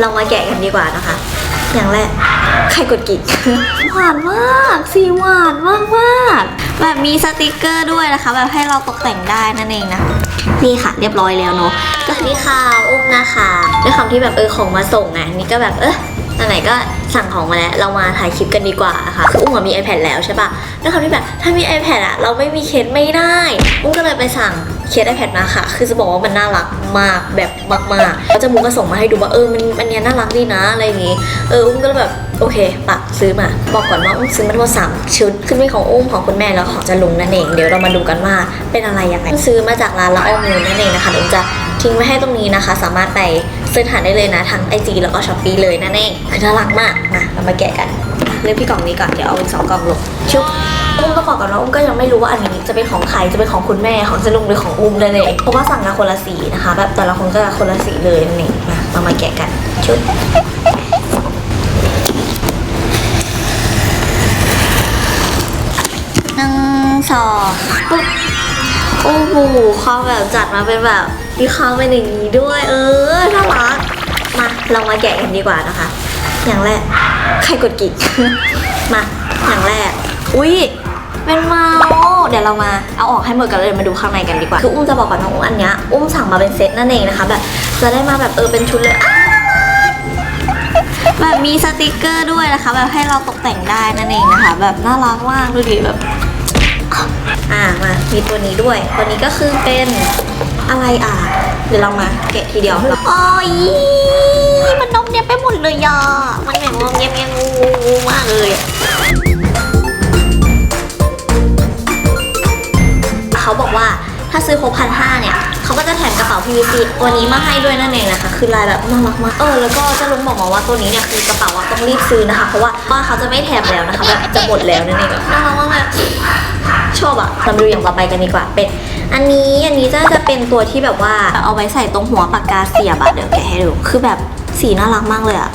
เรามาแกะกันดีกว่านะคะ อย่างแรกใครกดกิ่ง หวานมากสีหวานมากมากแบบมีสติกเกอร์ด้วยนะคะ แบบให้เราตกแต่งได้นั่นเองนะ นี่ค่ะ เรียบร้อยแล้วเนาะก็นี่ค่ะอุ้มนะคะด้วยคำที่แบบเออของมาส่งไงนี่ก็แบบเออไหนก็สั่งของมาแล้ว เรามาถ่ายคลิปกันดีกว่าค่ะคืออุ้มอะมี iPad แล้วใช่ปะด้วยคำที่แบบถ้ามี iPad อะเราไม่มีเคสไม่ได้ อุ้มก็เลยไปสั่ง เคส iPad มาค่ะ คือจะบอกว่ามันน่ารักมากแบบมากๆแล้วจะมูกก็ส่งมาให้ดูว่าเออมันอันเนี้ยน่ารักดีนะอะไรอย่างงี้ เอออุ้มก็เลยแบบโอเคปะซื้อมา บอกก่อนว่าอุ้มซื้อมาทั้งหมดสามชุดคือมีของอุ้มของคุณแม่แล้วของจะลุงนั่นเอง เดี๋ยวเรามาดูกันว่าเป็นอะไรยังไงซื้อมาจากร้านละอ้อมูลนั่นเองนะคะอุ้มจะทิ้งไว้ให้ตรงนี้นะคะ สามารถไปซื้อหาได้เลยนะทั้ง IG แล้วก็ Shopee เลยนั่นเองคือน่ารักมากมาเรามาแกะกันเริ่มที่กล่องนี้ก่อนเดี๋ยวเอาเป็นสองกล่องลงชุบ อุ้มก็บอกก่อนว่าอุ้มก็ยังไม่รู้ว่าอันนี้จะเป็นของใครจะเป็นของคุณแม่ของเจลุงหรือของอุ้มนั่นเองเพราะว่าสั่งมาคนละสีนะคะ แบบแต่ละคนก็คนละสีเลยนั่มามามาแกะกันชุดหนึ่งสองปุ๊บโอ้โหเขาแบบจัดมาเป็นแบบดีคอมเป็นอย่างนี้ด้วย เออน่ารักมาเรามาแกะกันดีกว่านะคะ อย่างแรกใครกดกิ่งมาอย่างแรก อุ้ย เป็นเมาส์เดี๋ยวเรามาเอาออกให้หมดกันเลยมาดูข้างในกันดีกว่า คืออุ้มจะบอกก่อนนะว่าอันเนี้ยอุ้มสั่งมาเป็นเซตนั่นเองนะคะแบบจะได้มาแบบเออเป็นชุดเลยแบบมีสติกเกอร์ด้วยนะคะ แบบให้เราตกแต่งได้นั่นเองนะคะ แบบน่ารักมากดูดิแบบอ่ามา มีตัวนี้ด้วย ตัวนี้ก็คือเป็นอะไรอะ เดี๋ยวเรามาแกะทีเดียวโอ้ยมันนมเนี้ยไปหมดเลยอะมันแบบงงเงี้ยเงี้ยงูงูมากเลย เขาบอกว่าถ้าซื้อครบพันห้าเนี่ยเขาก็จะแถมกระเป๋า PVC ตัวนี้มาให้ด้วยนั่นเองนะคะ คือลายแบบน่ารักมากเออแล้วก็เจะลุงบอกมาว่าตัวนี้เนี่ยคือกระเป๋าอะต้องรีบซื้อนะคะ เพราะว่าว่าเขาจะไม่แถมแล้วนะคะแบบจะหมดแล้วนั่นเองแบบน่ารักมากเลยชอบอะเรามาดูอย่างต่อไปกันดีกว่าเป็น อันนี้อันนี้จะจะเป็นตัวที่แบบว่าเอาไว้ใส่ตรงหัวปากกาเสียบอะเดี๋ยวแกะให้ดูคือแบบสีน่ารักมากเลยอะ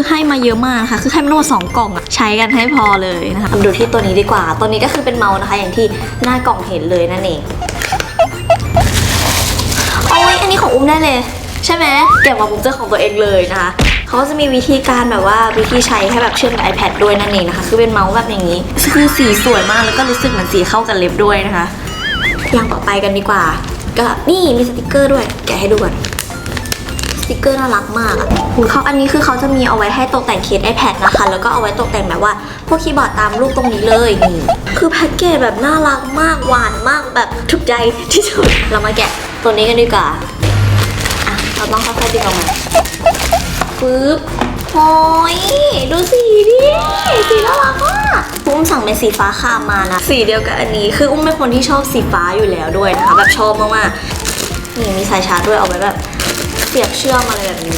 คือให้มาเยอะมากนะคะคือให้มาทั้งหมดสองกล่องอะใช้กันให้พอเลยนะคะมาดูที่ตัวนี้ดีกว่า ตัวนี้ก็คือเป็นเมาส์นะคะ อย่างที่หน้ากล่องเห็นเลยนั่นเองโอ้ยอันนี้ของอุ้มได้เลย ใช่ไหมเก็บมาปุ๊บเจอของตัวเองเลยนะคะเขาก็จะมีวิธีการแบบว่าวิธีใช้ให้แบบเชื่อมกับ iPad ด้วยนั่นเองนะคะ คือเป็นเมาส์แบบอย่างนี้คือสีสวยมากแล้วก็รู้สึกเหมือนสีเข้ากับเล็บด้วยนะคะอย่างต่อไปกันดีกว่า ก็นี่มีสติกเกอร์ด้วย แกะให้ดูก่อน ติกเกอร์น่ารักมากอะคุณเขาอันนี้คือเขาจะมีเอาไว้ให้ตกแต่งเคส iPad นะคะ แล้วก็เอาไว้ตกแต่งแบบว่า พวกคีย์บอร์ดตามรูปตรงนี้เลยนี่คือแพ็กเกจแบบน่ารักมากหวานมากแบบถูกใจที่สุดเรามาแกะตัวนี้กันดีกว่าอะเราต้องค่อยๆดึงออกมาปึ๊บโอ้ยดูสีดิสีน่ารักมากอุ้มสั่งเป็นสีฟ้าคามมานะสีเดียวกับอันนี้คืออุ้มเป็นคนที่ชอบสีฟ้าอยู่แล้วด้วยนะคะแบบชอบมากๆนี่มีสายชาร์จด้วยเอาไว้แบบ เสียบเชื่อมอะไรแบบนี้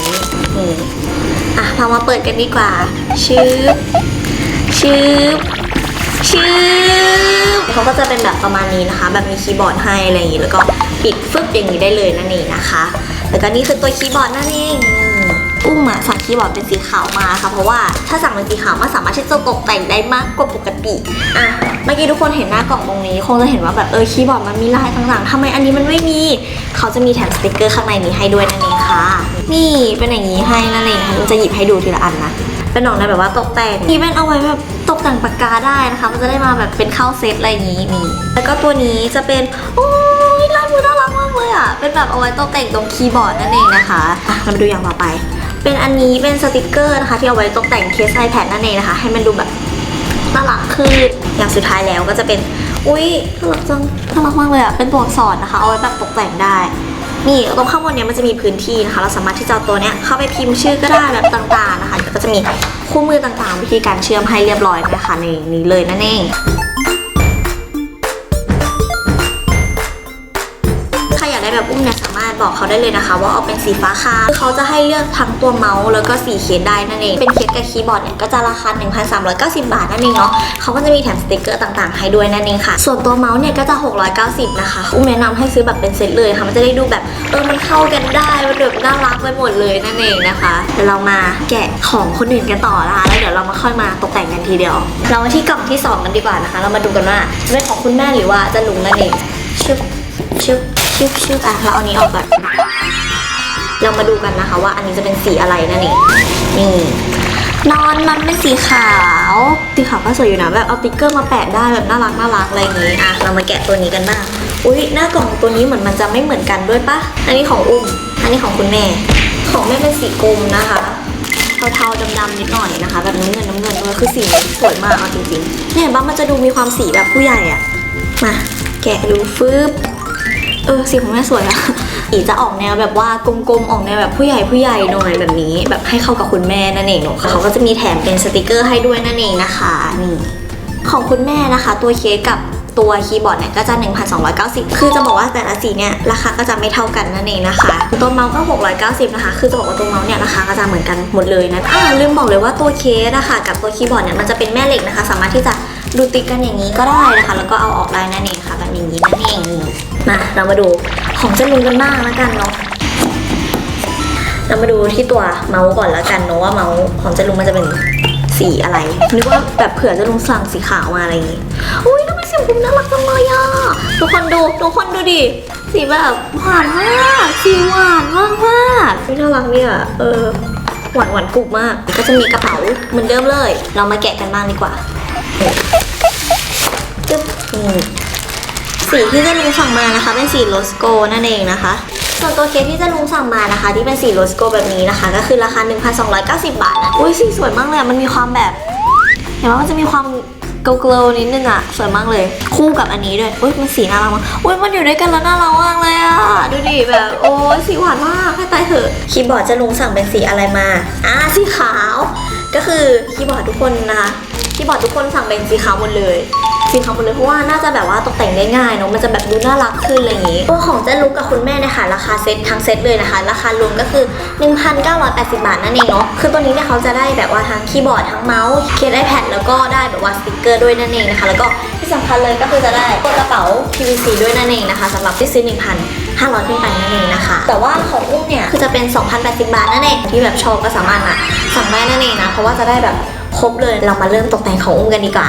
นี่อะเรามาเปิดกันดีกว่า ชืบชืบชืบเขาก็จะเป็นแบบประมาณนี้นะคะ แบบมีคีย์บอร์ดให้อะไรอย่างนี้ แล้วก็ปิดฟึบอย่างนี้ได้เลยนั่นเองนะคะ แล้วก็นี่คือตัวคีย์บอร์ดนั่นเองนี่อุ้มอะสั่งคีย์บอร์ดเป็นสีขาวมาค่ะ เพราะว่าถ้าสั่งเป็นสีขาวมันสามารถที่จะตกแต่งได้มากกว่าปกติอะเมื่อกี้ทุกคนเห็นหน้ากล่องตรงนี้ คงจะเห็นว่าแบบเออคีย์บอร์ดมันมีลายต่างๆทำไมอันนี้มันไม่มี เขาจะมีแถมสติกเกอร์ข้างในนี้ให้ด้วยนั่นเอง ค่ะนี่เป็นอย่างนี้ให้นั่นเองค่ะจะหยิบให้ดูทีละอันนะเป็นออกในแบบว่าตกแต่งนี่เป็นเอาไว้แบบตกแต่งปากกาได้นะคะ มันจะได้มาแบบเป็นเข้าเซตอะไรอย่างนี้นี่แล้วก็ตัวนี้จะเป็นโอ้ยลายมือน่ารักมากเลยอะเป็นแบบเอาไว้ตกแต่งตรงคีย์บอร์ดนั่นเองนะคะอะเรามาดูอย่างต่อไป เป็นอันนี้เป็นสติกเกอร์นะคะ ที่เอาไว้ตกแต่งเคส iPad นั่นเองนะคะ ให้มันดูแบบน่ารักขึ้นอย่างสุดท้ายแล้วก็จะเป็นอุ้ยน่ารักจังน่ารักมากเลยอะเป็นตัวอักษรนะคะ เอาไว้แบบตกแต่งได้ นี่ตรงข้างบนเนี้ยมันจะมีพื้นที่นะคะ เราสามารถที่จะเอาตัวเนี้ยเข้าไปพิมพ์ชื่อก็ได้แบบต่างๆนะคะก็จะมีคู่มือต่างๆ วิธีการเชื่อมให้เรียบร้อยนะคะในนี้เลยนั่นเองใครอยากได้แบบอุ้มเนี่ย บอกเขาได้เลยนะคะ ว่าเอาเป็นสีฟ้าค่ะเขาจะให้เลือกทั้งตัวเมาส์แล้วก็สีเคสได้นั่นเอง เป็นเคสกับคีย์บอร์ดเนี่ยก็จะราคา 1,390 บาทนั่นเองเนาะเขาก็จะมีแถมสติกเกอร์ต่างๆ ให้ด้วยนั่นเองค่ะ ส่วนตัวเมาส์เนี่ยก็จะ 690 นะคะ อุ้มแนะนำให้ซื้อแบบเป็นเซตเลยค่ะ มันจะได้ดูแบบเออมันเข้ากันได้มันแบบน่ารักไปหมดเลยนั่นเองนะคะเดี๋ยวเรามาแกะของคนอื่นกันต่อนะคะแล้วเดี๋ยวเรามาค่อยมาตกแต่งกันทีเดียว เรามาที่กล่องที่สองกันดีกว่านะคะ เรามาดูกันว่าจะเป็นของคุณแม่หรือว่าจะลุงนั่นเองชึบชึบ ชึบชึบอะเราเอานี้ออกก่อน เรามาดูกันนะคะว่าอันนี้จะเป็นสีอะไรนั่นเองนี่นอนนอนเป็นสีขาว สีขาวก็สวยอยู่นะแบบเอาติ๊กเกอร์มาแปะได้แบบน่ารักน่ารักอะไรอย่างงี้อะเรามาแกะตัวนี้กันบ้างอุ้ยหน้ากล่องตัวนี้เหมือนมันจะไม่เหมือนกันด้วยปะอันนี้ของอุ้ม อันนี้ของคุณแม่ ของแม่เป็นสีกลมนะคะเทาๆดำๆนิดหน่อยนะคะ แบบน้ำเงินน้ำเงินด้วยคือสีสวยมากเอาจริงๆเนี่ยเห็นปะมันจะดูมีความสีแบบผู้ใหญ่อะมาแกะดูฟึบ เออสีของแม่สวยอะสีจะออกแนวแบบว่ากลมๆออกแนวแบบผู้ใหญ่ผู้ใหญ่หน่อยแบบนี้ แบบให้เข้ากับคุณแม่นั่นเองเนาะเขาก็จะมีแถมเป็นสติกเกอร์ให้ด้วยนั่นเองนะคะนี่ของคุณแม่นะคะ ตัวเคสกับตัวคีย์บอร์ดเนี่ยก็จะ 1,290 คือจะบอกว่าแต่ละสีเนี่ยราคาก็จะไม่เท่ากันนั่นเองนะคะ ตัวเมาส์ก็ 690 นะคะ คือจะบอกว่าตัวเมาส์เนี่ยราคาก็จะเหมือนกันหมดเลยนะอ่าลืมบอกเลยว่าตัวเคสนะคะกับตัวคีย์บอร์ดเนี่ยมันจะเป็นแม่เหล็กนะคะ สามารถที่จะดูติดกันอย่างนี้ก็ได้นะคะ แล้วก็เอาออกได้นั่นเองค่ะแบบอย่างนี้นั่นเองนี่ มาเรามาดูของเจลุงกันบ้างแล้วกันเนาะเรามาดูที่ตัวเมาส์ก่อนแล้วกันเนอะว่าเมาส์ของเจลุงมันจะเป็นสีอะไรนึกว่าแบบเผื่อเจะลุงสั่งสีขาวมาอะไรอย่างงี้อุ้ยทำไมสีผมน่ารักจังเลยอะทุกคนดูทุกคนดูดิสีแบบหวานมากสีหวานมากมากน่ารักเนี่ยเออหวานหวานกรุบมาก ก็จะมีกระเป๋าเหมือนเดิมเลย เรามาแกะกันบ้างดีกว่าจึ๊บนี่ สีที่เจะลุงสั่งมานะคะ เป็นสีโรสโกนั่นเองนะคะ ส่วนตัวเคสที่เจะลุงสั่งมานะคะ ที่เป็นสีโรสโกแบบนี้นะคะ ก็คือราคา 1,290 บาทนะอุ้ยสีสวยมากเลยมันมีความแบบเห็นว่ามันจะมีความเกลเนิดนึงอะสวยมากเลยคู่กับอันนี้ด้วยอุ้ยมันสีน่ารักมากอุ้ยมันอยู่ด้วยกันแล้วน่ารักมากเลยอะดูดิแบบโอ้ยสีหวานมากให้ตายเถอะคีย์บอร์ดจะลุงสั่งเป็นสีอะไรมาอ่าสีขาว ก็คือคีย์บอร์ดทุกคนนะคะคีย์บอร์ดทุกคนสั่งเป็นสีขาวหมดเลย สีขาวหมดเลยเพราะว่าน่าจะแบบว่าตกแต่งได้ง่ายเนาะมันจะแบบดูน่ารักขึ้นอะไรอย่างงี้ตัวของเจ้ลุกกับคุณแม่เนะคะราคาเซ็ตทั้งเซ็ตเลยนะคะ ราคารวมก็คือ 1,980 บาทนั่นเองเนาะคือตัวนี้เนี่ยเขาจะได้แบบว่าทั้งคีย์บอร์ดทั้งเมาส์เคสไอแพดแล้วก็ได้แบบว่าสติกเกอร์ด้วยนั่นเองนะคะ แล้วก็ที่สำคัญเลยก็คือจะได้ตัวกระเป๋า PVC ด้วยนั่นเองนะคะสำหรับที่ซื้อ1,500ขึ้นไปนั่นเองนะคะ แต่ว่าของอุ้มเนี่ยคือจะเป็น 2,080 บาทนั่นเองที่แบบชอบก็สามารถอะสั่งได้นั่นเองนะเพราะว่าจะได้แบบครบเลยเรามาเริ่มตกแต่งของอุ้มกันดีกว่า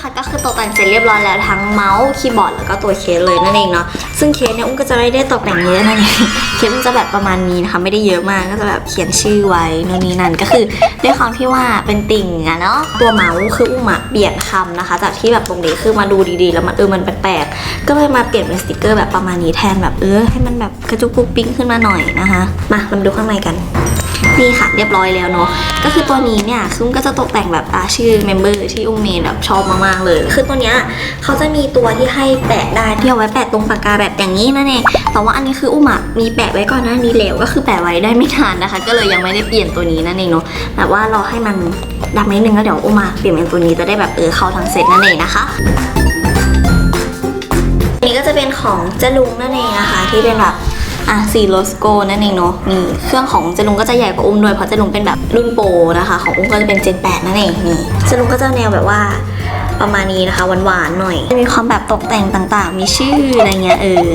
นะคะก็คือตกแต่งเสร็จเรียบร้อยแล้วทั้งเมาส์คีย์บอร์ดแล้วก็ตัวเคสเลยนั่นเองเนาะซึ่งเคสเนี่ยอุ้มก็จะไม่ได้ตกแต่งเยอะนั่นเองเคสมันจะแบบประมาณนี้นะคะไม่ได้เยอะมากก็จะแบบเขียนชื่อไว้นู่นนี่นั่นก็คือด้วยความที่ว่าเป็นติ่งอะเนาะตัวเมาส์คืออุ้มอะเปลี่ยนคำนะคะ จากที่แบบตรงนี้คือมาดูดีๆ แล้วมันเออมันแปลกๆก็เลยมาเปลี่ยนเป็นสติกเกอร์แบบประมาณนี้แทนแบบเออให้มันแบบกระจุกปุ๊กปิ๊งขึ้นมาหน่อยนะคะมาเรามาดูข้างในกัน นี่ค่ะเรียบร้อยแล้วเนาะก็คือตัวนี้เนี่ยคืออุ้มก็จะตกแต่งแบบอาชื่อเมมเบอร์ที่อุ้มเมนแบบชอบมากๆเลย คือตัวเนี้ยเขาจะมีตัวที่ให้แปะได้ที่เอาไว้แปะตรงปากกาแบบอย่างนี้นั่นเองแต่ว่าอันนี้คืออุ้มอะมีแปะไว้ก่อนหน้านี้แล้วก็คือแปะไว้ได้ไม่นานนะคะ ก็เลยยังไม่ได้เปลี่ยนตัวนี้นั่นเองเนาะแบบว่ารอให้มันดำนิดนึงแล้วเดี๋ยวอุ้มมาเปลี่ยนเป็นตัวนี้จะได้แบบเออเข้าทั้งเซตนั่นเองนะคะนนี้ก็จะเป็นของเจลุงนั่นเองนะคะ ที่เป็นแบบ อะสีโลสโกนั่นเองเนาะนี่เครื่องของเจลุงก็จะใหญ่กว่าอุ้มด้วยเพราะเจลุงเป็นแบบรุ่นโปรนะคะ ของอุ้มก็จะเป็นเจนแปดนั่นเองนี่เจลุงก็จะแนวแบบว่าประมาณนี้นะคะหวานๆหน่อยจะมีความแบบตกแต่งต่างๆ มีชื่ออะไรเงี้ยเออ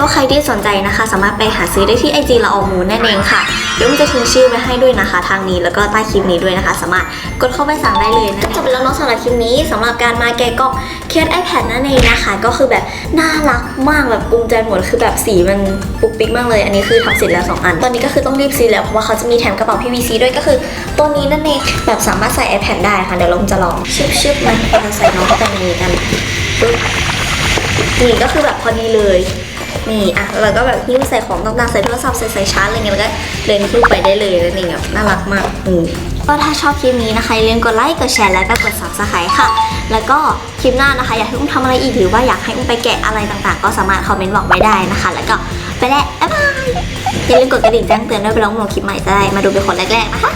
ก็ใครที่สนใจนะคะ สามารถไปหาซื้อได้ที่ไอจีละอองมูนนั่นเองค่ะเดี๋ยวมันจะทิ้งชื่อไว้ให้ด้วยนะคะ ทางนี้แล้วก็ใต้คลิปนี้ด้วยนะคะ สามารถกดเข้าไปสั่งได้เลยนะจบไปแล้วเนาะสำหรับคลิปนี้สำหรับการมาแกะกล่องเคส iPad นั่นเองนะคะ ก็คือแบบน่ารักมากแบบภูมิใจหมดคือแบบสีมันปุ๊กปิ๊กมากเลย อันนี้คือทำเสร็จแล้วสองอัน ตอนนี้ก็คือต้องรีบซื้อแล้วเพราะว่าเขาจะมีแถมกระเป๋า PVC ด้วยก็คือตัวนี้นั่นเองแบบสามารถใส่ iPad ได้ค่ะเดี๋ยวเราจะลองชึบๆมันเราใส่น้องเข้าไปในนี้กันปึ๊บนี่ก็คือแบบพอดีเลย นี่อะแล้วก็แบบหิ้วใส่ของต่างๆใส่โทรศัพท์ใส่สายชาร์จอะไรเงี้ยแล้วก็เดินหิ้วไปได้เลยนั่นเองแบบน่ารักมากอืมก็ถ้าชอบคลิปนี้นะคะอย่าลืมกดไลค์กดแชร์แล้วก็กด subscribe ค่ะ แล้วก็คลิปหน้านะคะ อยากให้อุ้มทำอะไรอีกหรือว่าอยากให้อุ้มไปแกะอะไรต่างๆ ก็สามารถคอมเมนต์บอกไว้ได้นะคะ แล้วก็ไปแล้วบ๊ายบายอย่าลืมกดกระดิ่งแจ้งเตือนด้วยไปลองลงคลิปใหม่จะได้มาดูเป็นคนแรกๆนะคะ